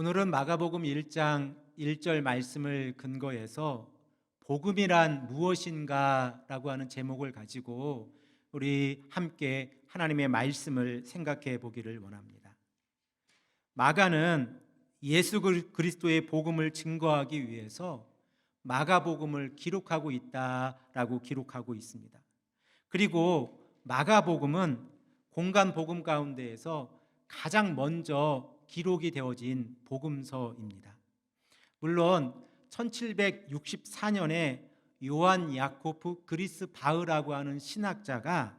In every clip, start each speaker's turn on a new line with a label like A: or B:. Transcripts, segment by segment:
A: 오늘은 마가복음 1장 1절 말씀을 근거해서 복음이란 무엇인가라고 하는 제목을 가지고 우리 함께 하나님의 말씀을 생각해 보기를 원합니다. 마가는 예수 그리- 그리스도의 복음을 증거하기 위해서 마가복음을 기록하고 있다라고 기록하고 있습니다. 그리고 마가복음은 공간 복음 가운데에서 가장 먼저 기록이 되어진 복음서입니다. 물론 1764년에 요한 야코프 그리스 바흐라고 하는 신학자가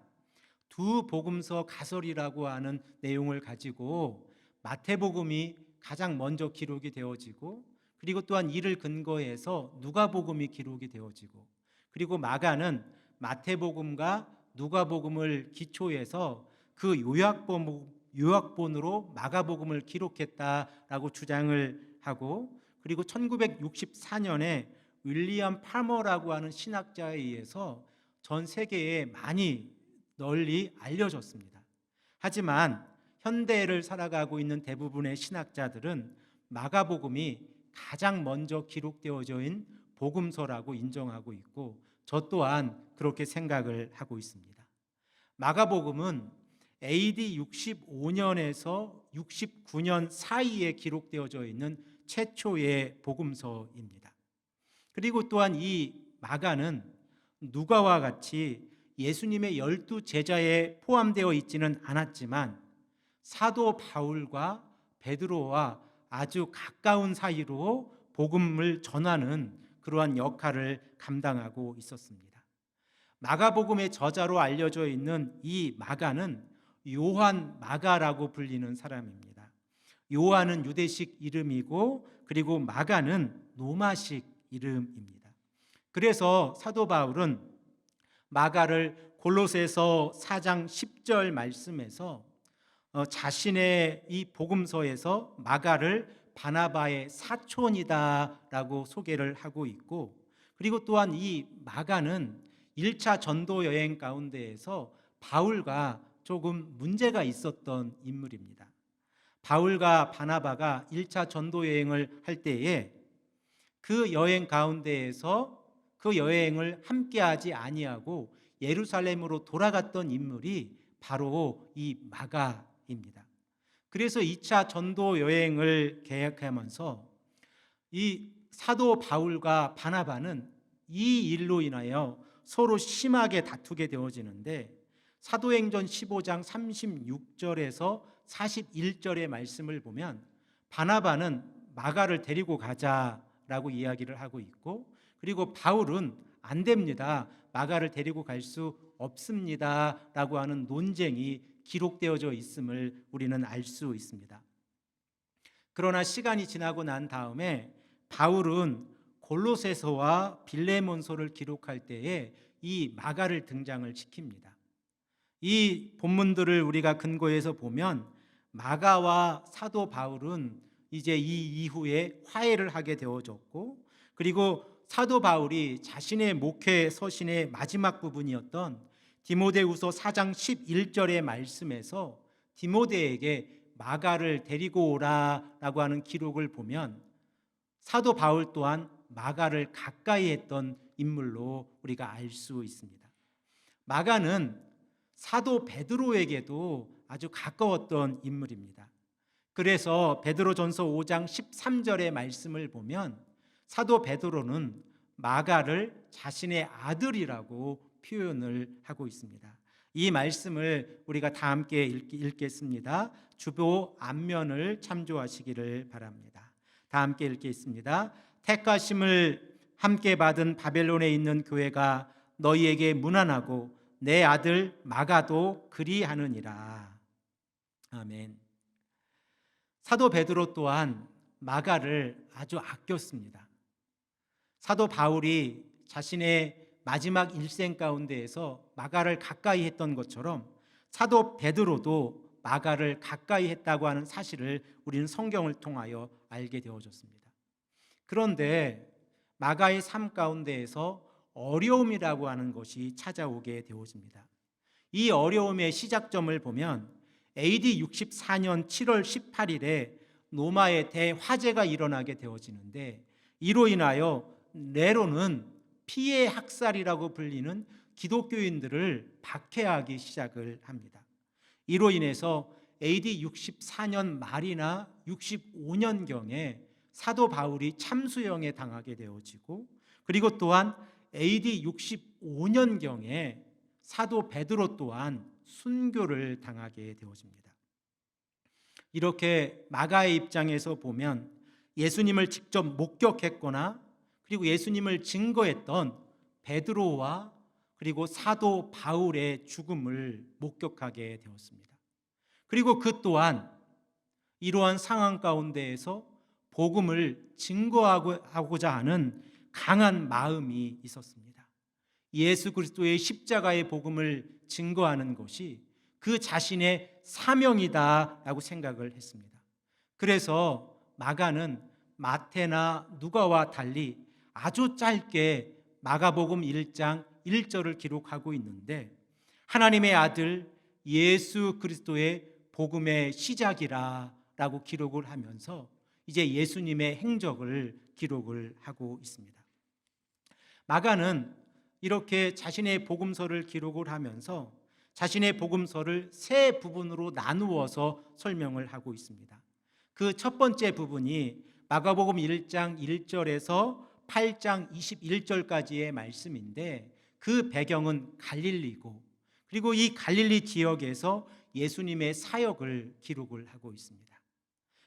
A: 두 복음서 가설이라고 하는 내용을 가지고 마태복음이 가장 먼저 기록이 되어지고 그리고 또한 이를 근거해서 누가복음이 기록이 되어지고 그리고 마가는 마태복음과 누가복음을 기초해서 그 요약본 요약본으로 마가복음을 기록했다라고 주장을 하고 그리고 1964년에 윌리엄 팔머라고 하는 신학자에 의해서 전 세계에 많이 널리 알려졌습니다. 하지만 현대를 살아가고 있는 대부분의 신학자들은 마가복음이 가장 먼저 기록되어져 있는 복음서라고 인정하고 있고 저 또한 그렇게 생각을 하고 있습니다. 마가복음은 AD 65년에서 69년 사이에 기록되어져 있는 최초의 복음서입니다. 그리고 또한 이 마가는 누가와 같이 예수님의 열두 제자에 포함되어 있지는 않았지만 사도 바울과 베드로와 아주 가까운 사이로 복음을 전하는 그러한 역할을 감당하고 있었습니다. 마가복음의 저자로 알려져 있는 이 마가는 요한 마가라고 불리는 사람입니다. 요한은 유대식 이름이고 그리고 마가는 로마식 이름입니다. 그래서 사도 바울은 마가를 골로새서 4장 10절 말씀에서 어, 자신의 이 복음서에서 마가를 바나바의 사촌이다라고 소개를 하고 있고 그리고 또한 이 마가는 1차 전도 여행 가운데에서 바울과 조금 문제가 있었던 인물입니다. 바울과 바나바가 1차 전도 여행을 할 때에 그 여행 가운데에서 그 여행을 함께하지 아니하고 예루살렘으로 돌아갔던 인물이 바로 이 마가입니다. 그래서 2차 전도 여행을 계획하면서 이 사도 바울과 바나바는 이 일로 인하여 서로 심하게 다투게 되어지는데 사도행전 15장 36절에서 41절의 말씀을 보면 바나바는 마가를 데리고 가자라고 이야기를 하고 있고 그리고 바울은 안 됩니다. 마가를 데리고 갈 수 없습니다라고 하는 논쟁이 기록되어져 있음을 우리는 알 수 있습니다. 그러나 시간이 지나고 난 다음에 바울은 골로새서와 빌레몬서를 기록할 때에 이 마가를 등장을 시킵니다. 이 본문들을 우리가 근거해서 보면 마가와 사도 바울은 이제 이 이후에 화해를 하게 되어졌고 그리고 사도 바울이 자신의 목회 서신의 마지막 부분이었던 디모데후서 4장 11절의 말씀에서 디모데에게 마가를 데리고 오라라고 하는 기록을 보면 사도 바울 또한 마가를 가까이 했던 인물로 우리가 알 수 있습니다. 마가는 사도 베드로에게도 아주 가까웠던 인물입니다. 그래서 베드로전서 5장 13절의 말씀을 보면 사도 베드로는 마가를 자신의 아들이라고 표현을 하고 있습니다. 이 말씀을 우리가 다 함께 읽겠습니다. 주보 앞면을 참조하시기를 바랍니다. 다 함께 읽겠습니다. 택하심을 함께 받은 바벨론에 있는 교회가 너희에게 무난하고 내 아들 마가도 그리하느니라. 아멘. 사도 베드로 또한 마가를 아주 아꼈습니다. 사도 바울이 자신의 마지막 일생 가운데에서 마가를 가까이 했던 것처럼 사도 베드로도 마가를 가까이 했다고 하는 사실을 우리는 성경을 통하여 알게 되어졌습니다. 그런데 마가의 삶 가운데에서 어려움이라고 하는 것이 찾아오게 되어집니다. 이 어려움의 시작점을 보면 AD 64년 7월 18일에 노마의 대화재가 일어나게 되어지는데 이로 인하여 네로는 피해 학살이라고 불리는 기독교인들을 박해하기 시작을 합니다. 이로 인해서 AD 64년 말이나 65년경에 사도 바울이 참수형에 당하게 되어지고 그리고 또한 AD 65년경에 사도 베드로 또한 순교를 당하게 되어집니다. 이렇게 마가의 입장에서 보면 예수님을 직접 목격했거나 그리고 예수님을 증거했던 베드로와 그리고 사도 바울의 죽음을 목격하게 되었습니다. 그리고 그 또한 이러한 상황 가운데에서 복음을 증거하고자 하는 강한 마음이 있었습니다. 예수 그리스도의 십자가의 복음을 증거하는 것이 그 자신의 사명이다라고 생각을 했습니다. 그래서 마가는 마태나 누가와 달리 아주 짧게 마가복음 1장 1절을 기록하고 있는데 하나님의 아들 예수 그리스도의 복음의 시작이라라고 기록을 하면서 이제 예수님의 행적을 기록을 하고 있습니다. 마가는 이렇게 자신의 복음서를 기록을 하면서 자신의 복음서를 세 부분으로 나누어서 설명을 하고 있습니다. 그 첫 번째 부분이 마가복음 1장 1절에서 8장 21절까지의 말씀인데 그 배경은 갈릴리고 그리고 이 갈릴리 지역에서 예수님의 사역을 기록을 하고 있습니다.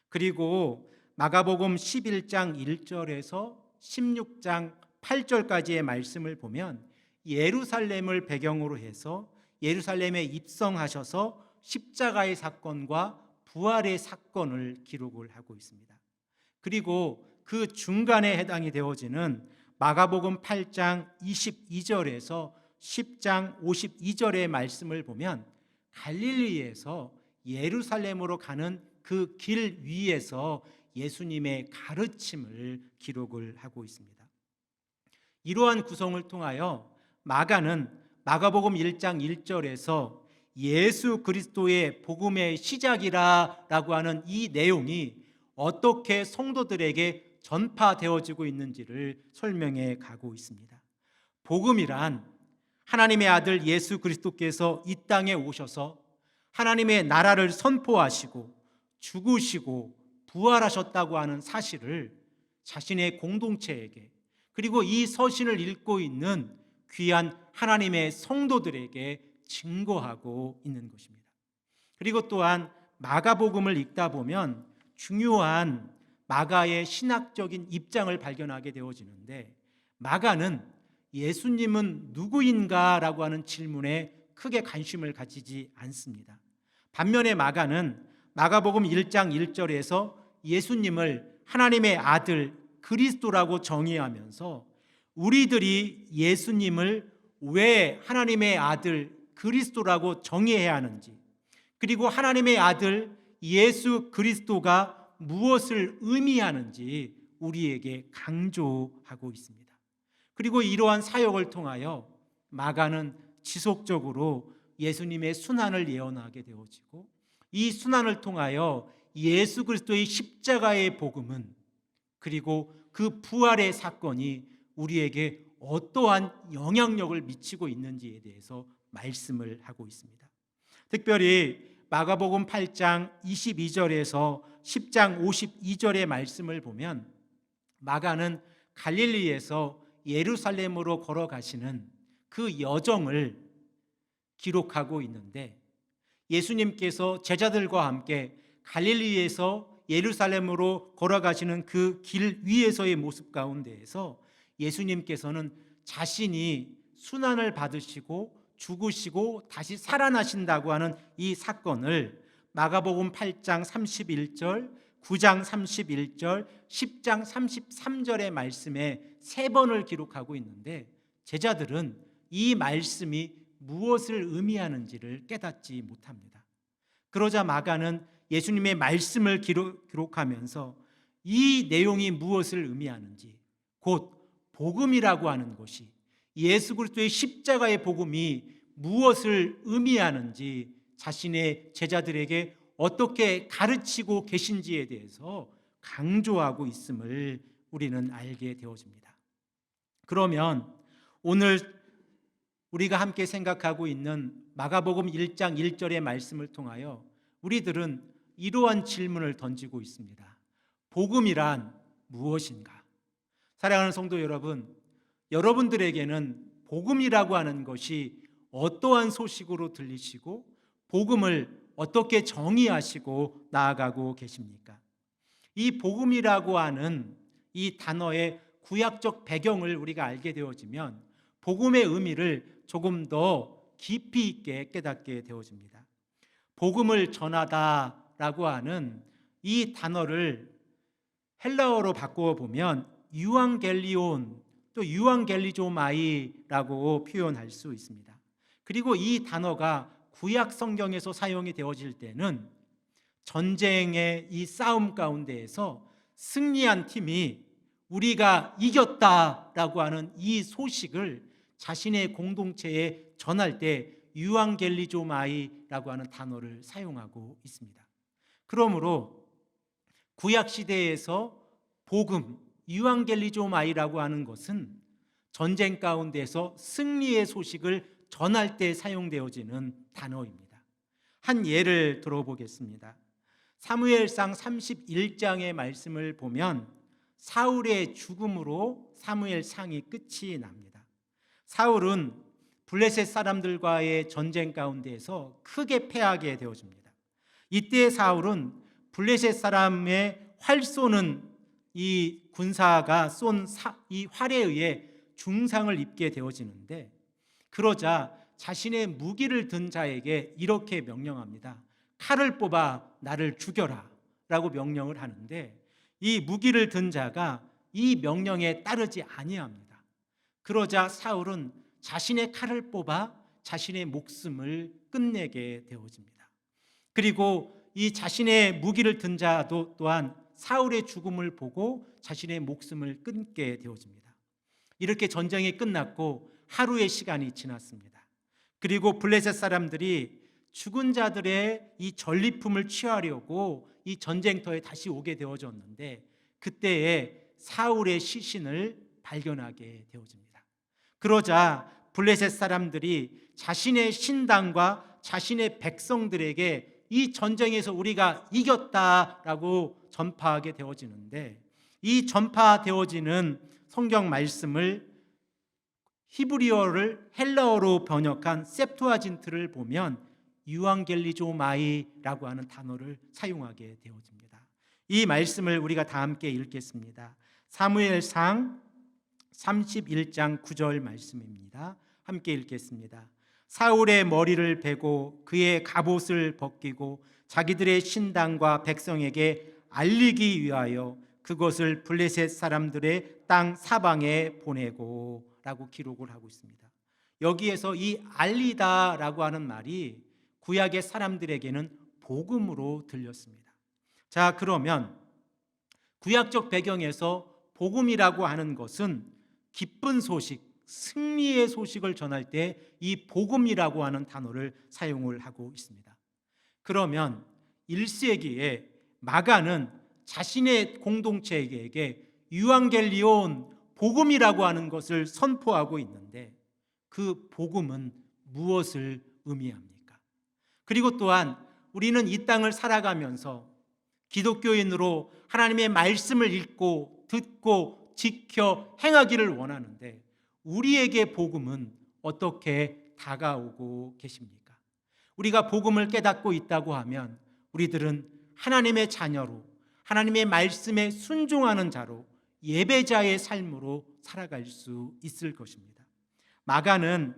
A: 그리고 마가복음 11장 1절에서 16장 8절까지의 말씀을 보면 예루살렘을 배경으로 해서 예루살렘에 입성하셔서 십자가의 사건과 부활의 사건을 기록을 하고 있습니다. 그리고 그 중간에 해당이 되어지는 마가복음 8장 22절에서 10장 52절의 말씀을 보면 갈릴리에서 예루살렘으로 가는 그 길 위에서 예수님의 가르침을 기록을 하고 있습니다. 이러한 구성을 통하여 마가는 마가복음 1장 1절에서 예수 그리스도의 복음의 시작이라라고 하는 이 내용이 어떻게 성도들에게 전파되어지고 있는지를 설명해 가고 있습니다. 복음이란 하나님의 아들 예수 그리스도께서 이 땅에 오셔서 하나님의 나라를 선포하시고 죽으시고 부활하셨다고 하는 사실을 자신의 공동체에게 그리고 이 서신을 읽고 있는 귀한 하나님의 성도들에게 증거하고 있는 것입니다. 그리고 또한 마가복음을 읽다 보면 중요한 마가의 신학적인 입장을 발견하게 되어지는데 마가는 예수님은 누구인가라고 하는 질문에 크게 관심을 가지지 않습니다. 반면에 마가는 마가복음 1장 1절에서 예수님을 하나님의 아들 그리스도라고 정의하면서 우리들이 예수님을 왜 하나님의 아들 그리스도라고 정의해야 하는지 그리고 하나님의 아들 예수 그리스도가 무엇을 의미하는지 우리에게 강조하고 있습니다. 그리고 이러한 사역을 통하여 마가는 지속적으로 예수님의 순환을 예언하게 되어지고 이 순환을 통하여 예수 그리스도의 십자가의 복음은 그리고 그 부활의 사건이 우리에게 어떠한 영향력을 미치고 있는지에 대해서 말씀을 하고 있습니다. 특별히 마가복음 8장 22절에서 10장 52절의 말씀을 보면 마가는 갈릴리에서 예루살렘으로 걸어가시는 그 여정을 기록하고 있는데 예수님께서 제자들과 함께 갈릴리에서 예루살렘으로 걸어가시는 그 길 위에서의 모습 가운데에서 예수님께서는 자신이 순환을 받으시고 죽으시고 다시 살아나신다고 하는 이 사건을 마가복음 8장 31절, 9장 31절, 10장 33절의 말씀에 세 번을 기록하고 있는데 제자들은 이 말씀이 무엇을 의미하는지를 깨닫지 못합니다. 그러자 마가는 예수님의 말씀을 기록, 기록하면서 이 내용이 무엇을 의미하는지 곧 복음이라고 하는 것이 예수 그리스도의 십자가의 복음이 무엇을 의미하는지 자신의 제자들에게 어떻게 가르치고 계신지에 대해서 강조하고 있음을 우리는 알게 되어집니다. 그러면 오늘 우리가 함께 생각하고 있는 마가복음 1장 1절의 말씀을 통하여 우리들은 이러한 질문을 던지고 있습니다. 복음이란 무엇인가? 사랑하는 성도 여러분, 여러분들에게는 복음이라고 하는 것이 어떠한 소식으로 들리시고 복음을 어떻게 정의하시고 나아가고 계십니까? 이 복음이라고 하는 이 단어의 구약적 배경을 우리가 알게 되어지면 복음의 의미를 조금 더 깊이 있게 깨닫게 되어집니다. 복음을 전하다 라고 하는 이 단어를 헬라어로 바꾸어 보면 유앙겔리온 또 유앙겔리조마이라고 표현할 수 있습니다. 그리고 이 단어가 구약 성경에서 사용이 되어질 때는 전쟁의 이 싸움 가운데에서 승리한 팀이 우리가 이겼다라고 하는 이 소식을 자신의 공동체에 전할 때 유앙겔리조마이라고 하는 단어를 사용하고 있습니다. 그러므로 구약 시대에서 복음 유앙겔리조마이라고 하는 것은 전쟁 가운데서 승리의 소식을 전할 때 사용되어지는 단어입니다. 한 예를 들어보겠습니다. 사무엘상 31장의 말씀을 보면 사울의 죽음으로 사무엘상이 끝이 납니다. 사울은 블레셋 사람들과의 전쟁 가운데에서 크게 패하게 되어집니다. 이때 사울은 블레셋 사람의 활 쏘는 이 군사가 쏜 이 활에 의해 중상을 입게 되어지는데 그러자 자신의 무기를 든 자에게 이렇게 명령합니다. 칼을 뽑아 나를 죽여라 라고 명령을 하는데 이 무기를 든 자가 이 명령에 따르지 아니합니다. 그러자 사울은 자신의 칼을 뽑아 자신의 목숨을 끝내게 되어집니다. 그리고 이 자신의 무기를 든 자도 또한 사울의 죽음을 보고 자신의 목숨을 끊게 되어집니다. 이렇게 전쟁이 끝났고 하루의 시간이 지났습니다. 그리고 블레셋 사람들이 죽은 자들의 이 전리품을 취하려고 이 전쟁터에 다시 오게 되어졌는데 그때에 사울의 시신을 발견하게 되어집니다. 그러자 블레셋 사람들이 자신의 신당과 자신의 백성들에게 이 전쟁에서 우리가 이겼다라고 전파하게 되어지는데 이 전파되어지는 성경 말씀을 히브리어를 헬라어로 번역한 septuagin트를 보면 유앙겔리조마이라고 하는 단어를 사용하게 되어집니다. 이 말씀을 우리가 다 함께 읽겠습니다. 사무엘상 31장 9절 말씀입니다. 함께 읽겠습니다. 사울의 머리를 베고 그의 갑옷을 벗기고 자기들의 신당과 백성에게 알리기 위하여 그것을 블레셋 사람들의 땅 사방에 보내고 라고 기록을 하고 있습니다. 여기에서 이 알리다라고 하는 말이 구약의 사람들에게는 복음으로 들렸습니다. 자, 그러면 구약적 배경에서 복음이라고 하는 것은 기쁜 소식, 승리의 소식을 전할 때 이 복음이라고 하는 단어를 사용을 하고 있습니다. 그러면 1세기에 마가는 자신의 공동체에게 유앙겔리온 복음이라고 하는 것을 선포하고 있는데 그 복음은 무엇을 의미합니까? 그리고 또한 우리는 이 땅을 살아가면서 기독교인으로 하나님의 말씀을 읽고 듣고 지켜 행하기를 원하는데 우리에게 복음은 어떻게 다가오고 계십니까? 우리가 복음을 깨닫고 있다고 하면 우리들은 하나님의 자녀로 하나님의 말씀에 순종하는 자로 예배자의 삶으로 살아갈 수 있을 것입니다. 마가는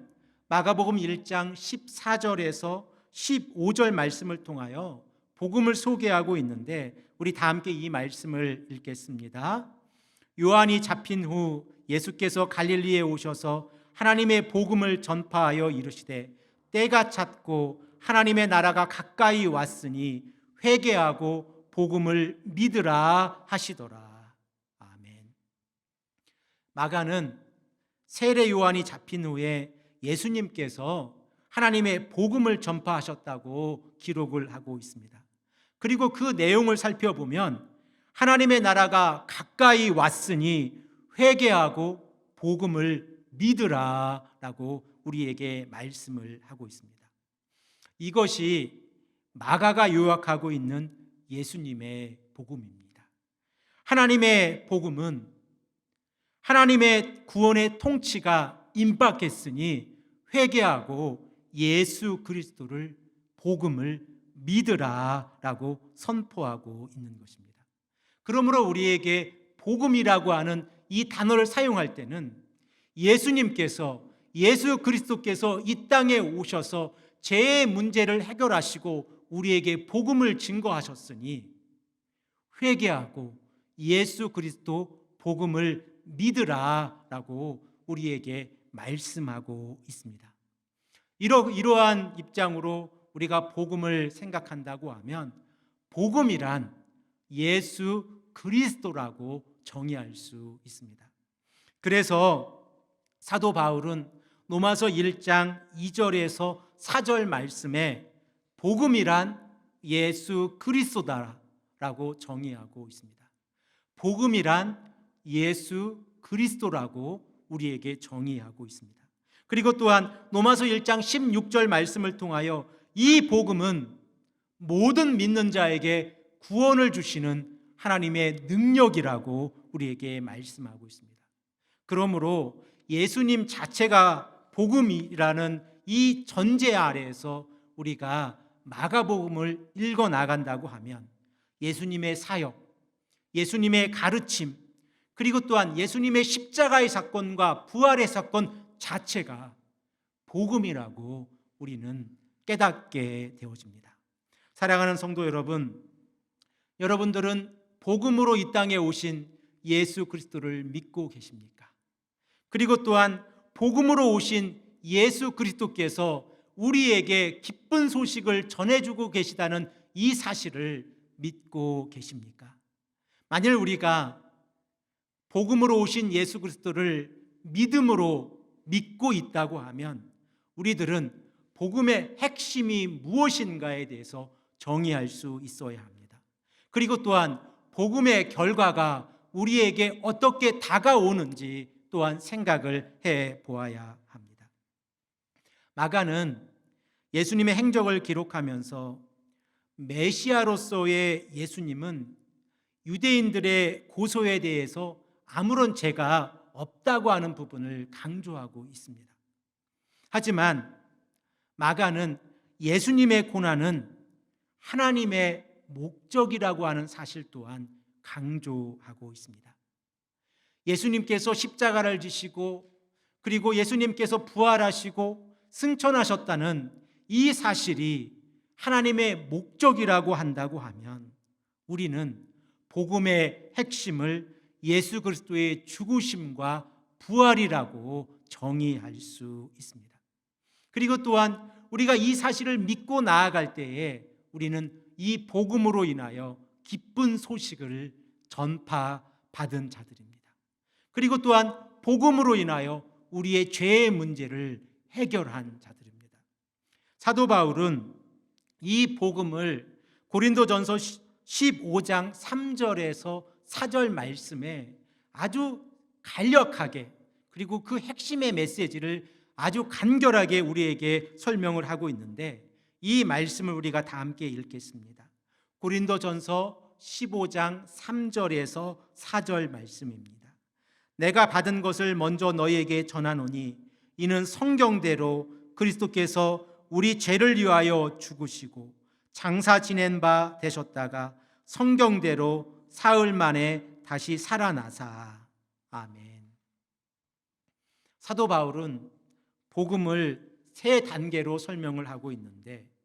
A: 마가복음 1장 14절에서 15절 말씀을 통하여 복음을 소개하고 있는데 우리 다 함께 이 말씀을 읽겠습니다. 요한이 잡힌 후 예수께서 갈릴리에 오셔서 하나님의 복음을 전파하여 이르시되 때가 찼고 하나님의 나라가 가까이 왔으니 회개하고 복음을 믿으라 하시더라. 아멘. 마가는 세례 요한이 잡힌 후에 예수님께서 하나님의 복음을 전파하셨다고 기록을 하고 있습니다. 그리고 그 내용을 살펴보면 하나님의 나라가 가까이 왔으니 회개하고 복음을 믿으라라고 우리에게 말씀을 하고 있습니다. 이것이 마가가 요약하고 있는 예수님의 복음입니다. 하나님의 복음은 하나님의 구원의 통치가 임박했으니 회개하고 예수 그리스도를 복음을 믿으라라고 선포하고 있는 것입니다. 그러므로 우리에게 복음이라고 하는 이 단어를 사용할 때는 예수님께서 예수 그리스도께서 이 땅에 오셔서 죄의 문제를 해결하시고 우리에게 복음을 증거하셨으니 회개하고 예수 그리스도 복음을 믿으라라고 우리에게 말씀하고 있습니다. 이러, 이러한 입장으로 우리가 복음을 생각한다고 하면 복음이란 예수 그리스도라고 정의할 수 있습니다. 그래서 사도 바울은 로마서 1장 2절에서 4절 말씀에 복음이란 예수 그리스도다라고 정의하고 있습니다. 복음이란 예수 그리스도라고 우리에게 정의하고 있습니다. 그리고 또한 로마서 1장 16절 말씀을 통하여 이 복음은 모든 믿는 자에게 구원을 주시는 하나님의 능력이라고 우리에게 말씀하고 있습니다. 그러므로 예수님 자체가 복음이라는 이 전제 아래에서 우리가 마가복음을 읽어 나간다고 하면 예수님의 사역, 예수님의 가르침, 그리고 또한 예수님의 십자가의 사건과 부활의 사건 자체가 복음이라고 우리는 깨닫게 되어집니다. 사랑하는 성도 여러분, 여러분들은 복음으로 이 땅에 오신 예수 그리스도를 믿고 계십니까? 그리고 또한 복음으로 오신 예수 그리스도께서 우리에게 기쁜 소식을 전해주고 계시다는 이 사실을 믿고 계십니까? 만일 우리가 복음으로 오신 예수 그리스도를 믿음으로 믿고 있다고 하면 우리들은 복음의 핵심이 무엇인가에 대해서 정의할 수 있어야 합니다. 그리고 또한 복음의 결과가 우리에게 어떻게 다가오는지 또한 생각을 해 보아야 합니다. 마가는 예수님의 행적을 기록하면서 메시아로서의 예수님은 유대인들의 고소에 대해서 아무런 죄가 없다고 하는 부분을 강조하고 있습니다. 하지만 마가는 예수님의 고난은 하나님의 목적이라고 하는 사실 또한 강조하고 있습니다. 예수님께서 십자가를 지시고 그리고 예수님께서 부활하시고 승천하셨다는 이 사실이 하나님의 목적이라고 한다고 하면 우리는 복음의 핵심을 예수 그리스도의 죽으심과 부활이라고 정의할 수 있습니다. 그리고 또한 우리가 이 사실을 믿고 나아갈 때에 우리는 이 복음으로 인하여 기쁜 소식을 전파받은 자들입니다. 그리고 또한 복음으로 인하여 우리의 죄의 문제를 해결한 자들입니다. 사도 바울은 이 복음을 고린도전서 15장 3절에서 4절 말씀에 아주 간략하게 그리고 그 핵심의 메시지를 아주 간결하게 우리에게 설명을 하고 있는데 이 말씀을 우리가 다 함께 읽겠습니다. 고린도전서 15장 3절에서 4절 말씀입니다. 내가 받은 것을 먼저 너희에게 전하노니 이는 성경대로 그리스도께서 우리 죄를 위하여 죽으시고 장사 지낸 바 되셨다가 성경대로 사흘 만에 다시 살아나사 아멘. 사도 바울은 복음을 세 단계로 설명을 하고 있는데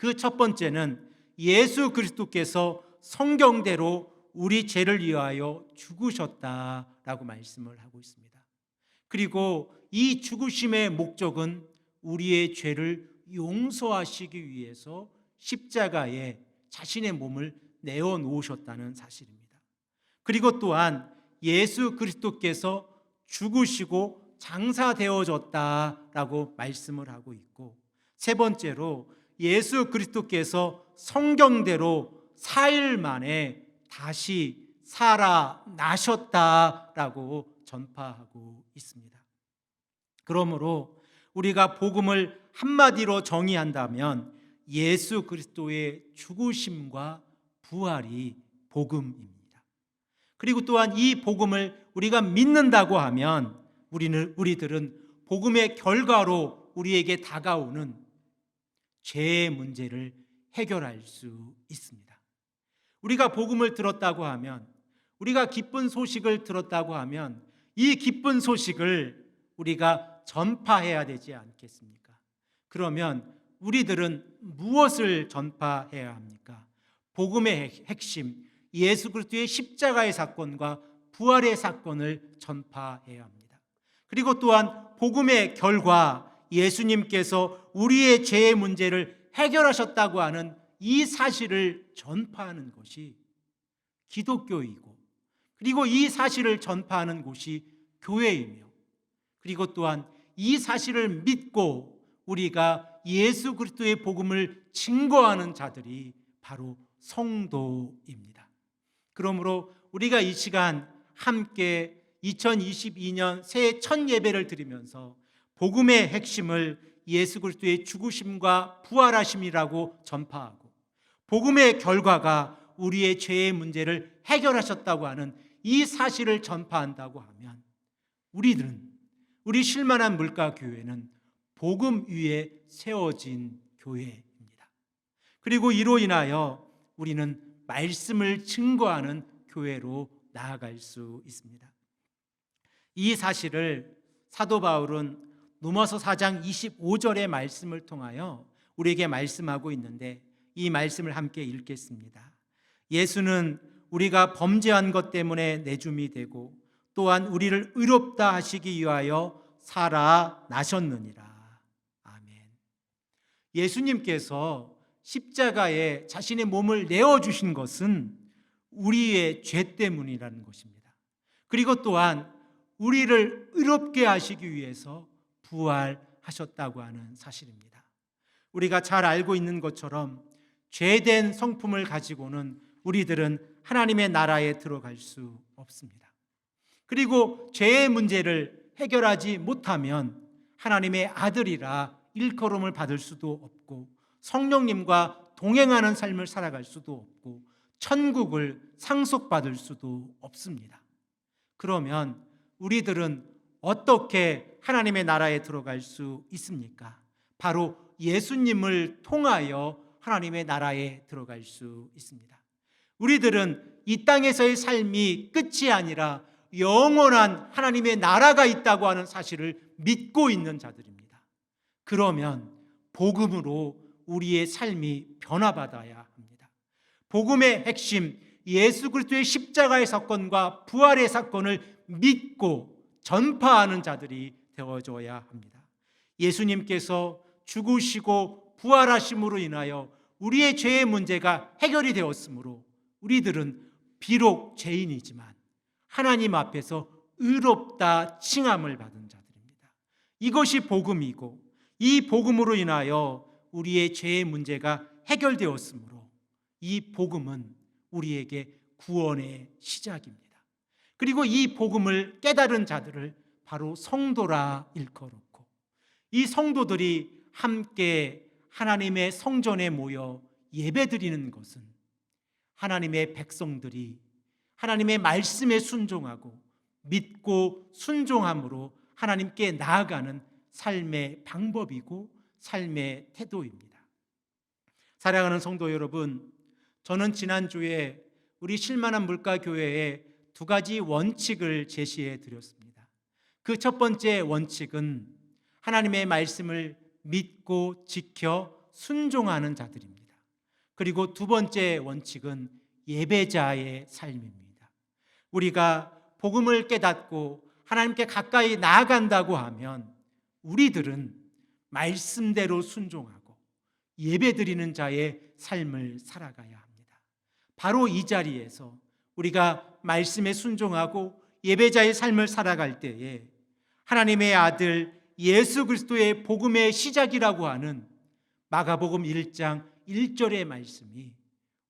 A: 그 첫 번째는 예수 그리스도께서 성경대로 우리 죄를 위하여 죽으셨다라고 말씀을 하고 있습니다. 그리고 이 죽으심의 목적은 우리의 죄를 용서하시기 위해서 십자가에 자신의 몸을 내어 놓으셨다는 사실입니다. 그리고 또한 예수 그리스도께서 죽으시고 장사되어졌다라고 말씀을 하고 있고 세 번째로 예수 그리스도께서 성경대로 4일 만에 다시 살아나셨다라고 전파하고 있습니다. 그러므로 우리가 복음을 한마디로 정의한다면 예수 그리스도의 죽으심과 부활이 복음입니다. 그리고 또한 이 복음을 우리가 믿는다고 하면 우리는 우리들은 복음의 결과로 우리에게 다가오는 죄의 문제를 해결할 수 있습니다. 우리가 복음을 들었다고 하면 우리가 기쁜 소식을 들었다고 하면 이 기쁜 소식을 우리가 전파해야 되지 않겠습니까? 그러면 우리들은 무엇을 전파해야 합니까? 복음의 핵심 예수 그리스도의 십자가의 사건과 부활의 사건을 전파해야 합니다. 그리고 또한 복음의 결과 예수님께서 우리의 죄의 문제를 해결하셨다고 하는 이 사실을 전파하는 것이 기독교이고 그리고 이 사실을 전파하는 곳이 교회이며 그리고 또한 이 사실을 믿고 우리가 예수 그리스도의 복음을 증거하는 자들이 바로 성도입니다. 그러므로 우리가 이 시간 함께 2022년 새해 첫 예배를 드리면서 복음의 핵심을 예수 그리스도의 죽으심과 부활하심이라고 전파하고 복음의 결과가 우리의 죄의 문제를 해결하셨다고 하는 이 사실을 전파한다고 하면 우리들은 우리 실만한 물가 교회는 복음 위에 세워진 교회입니다. 그리고 이로 인하여 우리는 말씀을 증거하는 교회로 나아갈 수 있습니다. 이 사실을 사도 바울은 로마서 4장 25절의 말씀을 통하여 우리에게 말씀하고 있는데 이 말씀을 함께 읽겠습니다. 예수는 우리가 범죄한 것 때문에 내줌이 되고 또한 우리를 의롭다 하시기 위하여 살아나셨느니라. 아멘. 예수님께서 십자가에 자신의 몸을 내어 주신 것은 우리의 죄 때문이라는 것입니다. 그리고 또한 우리를 의롭게 하시기 위해서 부활하셨다고 하는 사실입니다. 우리가 잘 알고 있는 것처럼 죄된 성품을 가지고는 우리들은 하나님의 나라에 들어갈 수 없습니다. 그리고 죄의 문제를 해결하지 못하면 하나님의 아들이라 일컬음을 받을 수도 없고 성령님과 동행하는 삶을 살아갈 수도 없고 천국을 상속받을 수도 없습니다. 그러면 우리들은 어떻게 하나님의 나라에 들어갈 수 있습니까? 바로 예수님을 통하여 하나님의 나라에 들어갈 수 있습니다. 우리들은 이 땅에서의 삶이 끝이 아니라 영원한 하나님의 나라가 있다고 하는 사실을 믿고 있는 자들입니다. 그러면 복음으로 우리의 삶이 변화받아야 합니다. 복음의 핵심 예수 그리스도의 십자가의 사건과 부활의 사건을 믿고 전파하는 자들이 되어줘야 합니다. 예수님께서 죽으시고 부활하심으로 인하여 우리의 죄의 문제가 해결이 되었으므로 우리들은 비록 죄인이지만 하나님 앞에서 의롭다 칭함을 받은 자들입니다. 이것이 복음이고 이 복음으로 인하여 우리의 죄의 문제가 해결되었으므로 이 복음은 우리에게 구원의 시작입니다. 그리고 이 복음을 깨달은 자들을 바로 성도라 일컬었고 이 성도들이 함께 하나님의 성전에 모여 예배드리는 것은 하나님의 백성들이 하나님의 말씀에 순종하고 믿고 순종함으로 하나님께 나아가는 삶의 방법이고 삶의 태도입니다. 사랑하는 성도 여러분, 저는 지난주에 우리 실만한 물가 교회에 두 가지 원칙을 제시해 드렸습니다. 그 첫 번째 원칙은 하나님의 말씀을 믿고 지켜 순종하는 자들입니다. 그리고 두 번째 원칙은 예배자의 삶입니다. 우리가 복음을 깨닫고 하나님께 가까이 나아간다고 하면 우리들은 말씀대로 순종하고 예배드리는 자의 삶을 살아가야 합니다. 바로 이 자리에서 우리가 말씀에 순종하고 예배자의 삶을 살아갈 때에 하나님의 아들 예수 그리스도의 복음의 시작이라고 하는 마가복음 1장 1절의 말씀이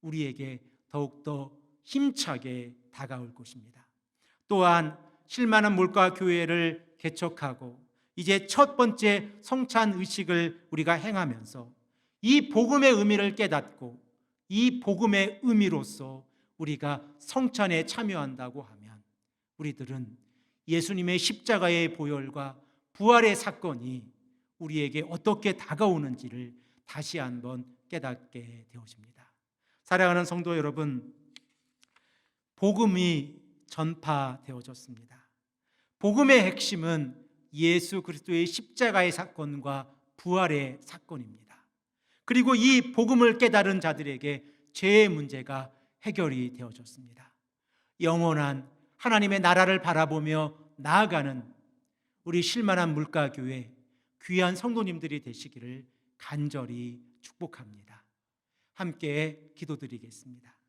A: 우리에게 더욱더 힘차게 다가올 것입니다. 또한 실만한 물가 교회를 개척하고 이제 첫 번째 성찬 의식을 우리가 행하면서 이 복음의 의미를 깨닫고 이 복음의 의미로서 우리가 성찬에 참여한다고 하면 우리들은 예수님의 십자가의 보혈과 부활의 사건이 우리에게 어떻게 다가오는지를 다시 한번 깨닫게 되어집니다. 사랑하는 성도 여러분, 복음이 전파되어졌습니다. 복음의 핵심은 예수 그리스도의 십자가의 사건과 부활의 사건입니다. 그리고 이 복음을 깨달은 자들에게 죄의 문제가 해결이 되어졌습니다. 영원한 하나님의 나라를 바라보며 나아가는 우리 실만한 물가교회 귀한 성도님들이 되시기를 간절히 축복합니다. 함께 기도드리겠습니다.